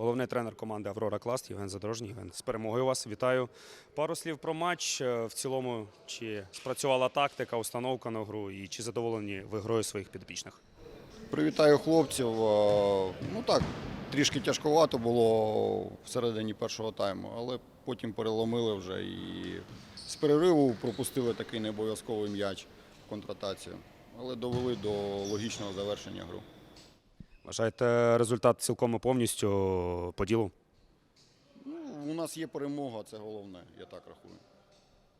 головний тренер команди Аврора Класт Євген Задорожній. Євген, з перемогою вас вітаю. Пару слів про матч. Е, В цілому, чи спрацювала тактика, установка на гру, і чи задоволені ви грою своїх підопічних? Привітаю хлопців. Е, Ну так, трішки тяжковато було всередині першого тайму, але потім переломили вже і з перериву пропустили такий необов'язковий м'яч контратацію. Але довели до логічного завершення гру. Вважаєте результат цілком і повністю по ділу? Ну, у нас є перемога, це головне, я так рахую.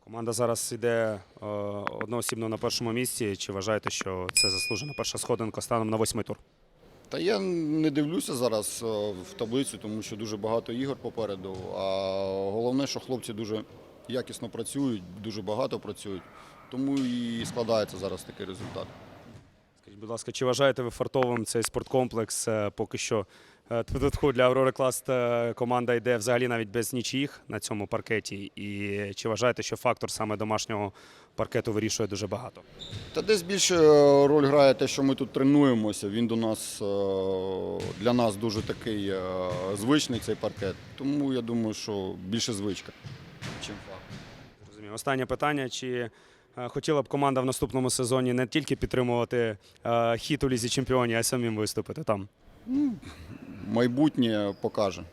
Команда зараз йде е, одноосібно на першому місці. Чи вважаєте, що це заслужена перша сходинка станом на восьмий тур? Та я не дивлюся зараз е, в таблицю, тому що дуже багато ігор попереду. А головне, що хлопці дуже якісно працюють, дуже багато працюють. Тому і складається зараз такий результат. Будь ласка, чи вважаєте ви фартовим цей спорткомплекс? Е, Поки що е, тьфу-тьфу, для Аврори Класт е, команда йде взагалі навіть без нічиїх на цьому паркеті. І чи вважаєте, що фактор саме домашнього паркету вирішує дуже багато? Та десь більше е, роль грає те, що ми тут тренуємося. Він до нас е, для нас дуже такий е, звичний цей паркет. Тому я думаю, що більше звичка, чим факт. Зрозумів. Останнє питання: чи е, хотіла б команда в наступному сезоні не тільки підтримувати хіт хід у лізі чемпіонів, а й самим виступити там? Майбутнє покаже.